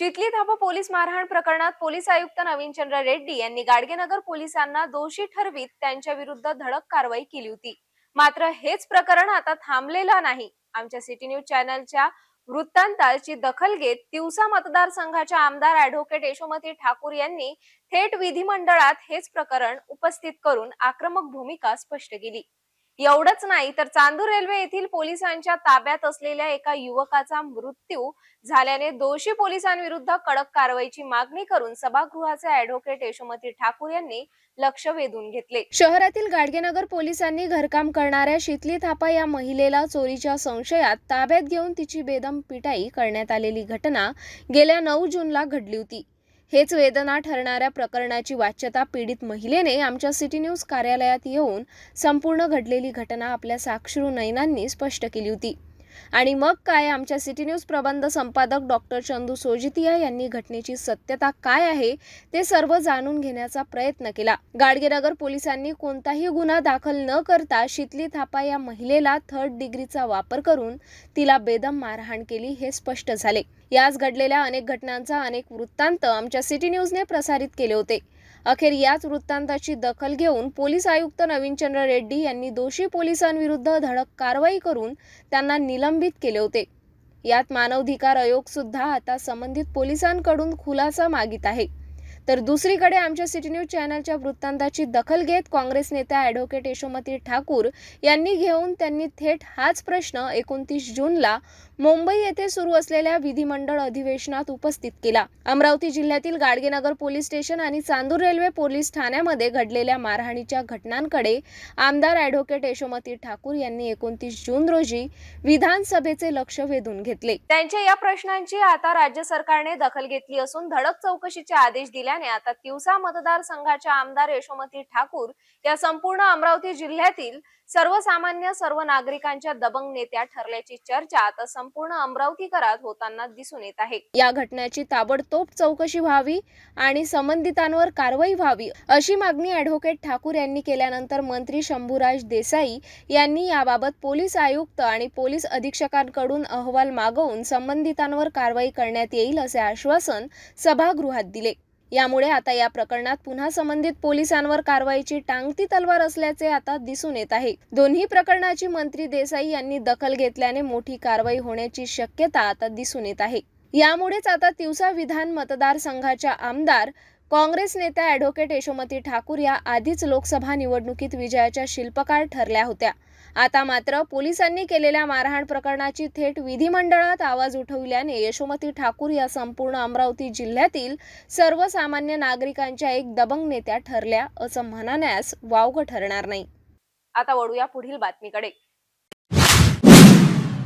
चिखली धाबा police मारहाण प्रकरणात police आयुक्त नवीनचंद्र रेड्डी यांनी गाडगेनगर पोलिसांना दोषी ठरवीत त्यांच्या विरुद्ध धडक कारवाई केली होती. मात्र हेच प्रकरण आता थांबलेलं नाही. आमच्या सिटी न्यूज चॅनलच्या वृत्तांताची दखल घेत तिवसा मतदारसंघाच्या आमदार ऍडव्होकेट यशोमती ठाकूर यांनी थेट विधिमंडळात हेच प्रकरण उपस्थित करून आक्रमक भूमिका स्पष्ट केली. एवढंच नाही तर चांदूर रेल्वे येथील पोलिसांच्या ताब्यात असलेल्या एका युवकाचा मृत्यू झाल्याने दोषी पोलिसांविरुद्ध कडक कारवाईची मागणी करून सभागृहाचे ऍडव्होकेट यशोमती ठाकूर यांनी लक्ष वेधून घेतले. शहरातील गाडगेनगर पोलिसांनी घरकाम करणाऱ्या शितली थापा या महिलेला चोरीच्या संशयात ताब्यात घेऊन तिची बेदम पिटाई करण्यात आलेली घटना गेल्या नऊ जूनला घडली होती. हेच वेदना ठरणाऱ्या प्रकरणाची वाच्यता पीडित महिलेने आमच्या सिटी न्यूज कार्यालयात येऊन संपूर्ण घडलेली घटना आपल्या साक्षरू नयनांनी स्पष्ट केली होती. आणि मग काय आमच्या सिटी न्यूज प्रबंध संपादक डॉक्टर चंदू सोजितिया यांनी घटनेची सत्यता काय आहे ते सर्व जाणून घेण्याचा प्रयत्न केला. गाडगेनगर पोलिसांनी कोणताही गुन्हा दाखल न करता शितली थापा या महिलेला थर्ड डिग्रीचा वापर करून तिला बेदम मारहाण केली हे स्पष्ट झाले. याच घडलेल्या अनेक घटनांचा अनेक वृत्तांत आमच्या सिटी न्यूजने प्रसारित केले होते. अखेर याच वृत्तांताची दखल घेऊन पोलीस आयुक्त नवीनचंद्र रेड्डी यांनी दोषी पोलिसांविरुद्ध धडक कारवाई करून त्यांना निलंबित केले होते. यात मानवाधिकार आयोग सुद्धा आता संबंधित पोलिसांकडून खुलासा मागित आहे. तर दुसरीकडे आमच्या सिटी न्यूज चॅनलच्या वृत्तांताची दखल घेत काँग्रेस नेत्या ॲडव्होकेट यशोमती ठाकूर यांनी घेऊन त्यांनी थेट हाच प्रश्न एकोणतीस जूनला मुंबई येथे सुरू असलेल्या विधिमंडळ अधिवेशनात उपस्थित केला. अमरावती जिल्ह्यातील गाडगेनगर पोलीस स्टेशन आणि चांदूर रेल्वे पोलीस ठाण्यामध्ये घडलेल्या मारहाणीच्या घटनांकडे आमदार ॲडव्होकेट यशोमती ठाकूर यांनी एकोणतीस जून रोजी विधानसभेचे लक्ष वेधून घेतले. त्यांच्या या प्रश्नांची आता राज्य सरकारने दखल घेतली असून धडक चौकशीचे आदेश दिल्या असल्याने आता तिवसा मतदारसंघाच्या आमदार यशोमती ठाकूर या संपूर्ण अमरावती जिल्ह्यातील सर्वसामान्य सर्व नागरिकांच्या दबंग नेत्या ठरल्याची चर्चा आता संपूर्ण अमरावतीकरात होताना दिसून येत आहे. या घटनेची ताबडतोब चौकशी व्हावी आणि संबंधितांवर कारवाई व्हावी अशी मागणी ऍडव्होकेट ठाकूर यांनी केल्यानंतर मंत्री शंभूराज देसाई यांनी याबाबत पोलीस आयुक्त आणि पोलीस अधीक्षकांकडून अहवाल मागवून संबंधितांवर कारवाई करण्यात येईल असे आश्वासन सभागृहात दिले. यामुळे आता या प्रकरणात पुन्हा संबंधित पोलिसांवर कारवाईची टांगती तलवार असल्याचे आता दिसून येत आहे. दोन्ही प्रकरणाची मंत्री देसाई यांनी दखल घेतल्याने मोठी कारवाई होण्याची शक्यता आता दिसून येत आहे. यामुळेच आता तिवसा विधान मतदारसंघाच्या आमदार काँग्रेस नेत्या ॲडव्होकेट यशोमती ठाकूर या आधीच लोकसभा निवडणुकीत विजयाच्या शिल्पकार ठरल्या होत्या. आता मात्र पोलिसांनी केलेल्या मारहाण प्रकरणाची थेट विधिमंडळात आवाज उठवल्याने यशोमती ठाकूर या संपूर्ण अमरावती जिल्ह्यातील सर्वसामान्य नागरिकांच्या एक दबंग नेत्या ठरल्या असं म्हणण्यास वावगं ठरणार नाही. आता वळूया पुढील बातमीकडे.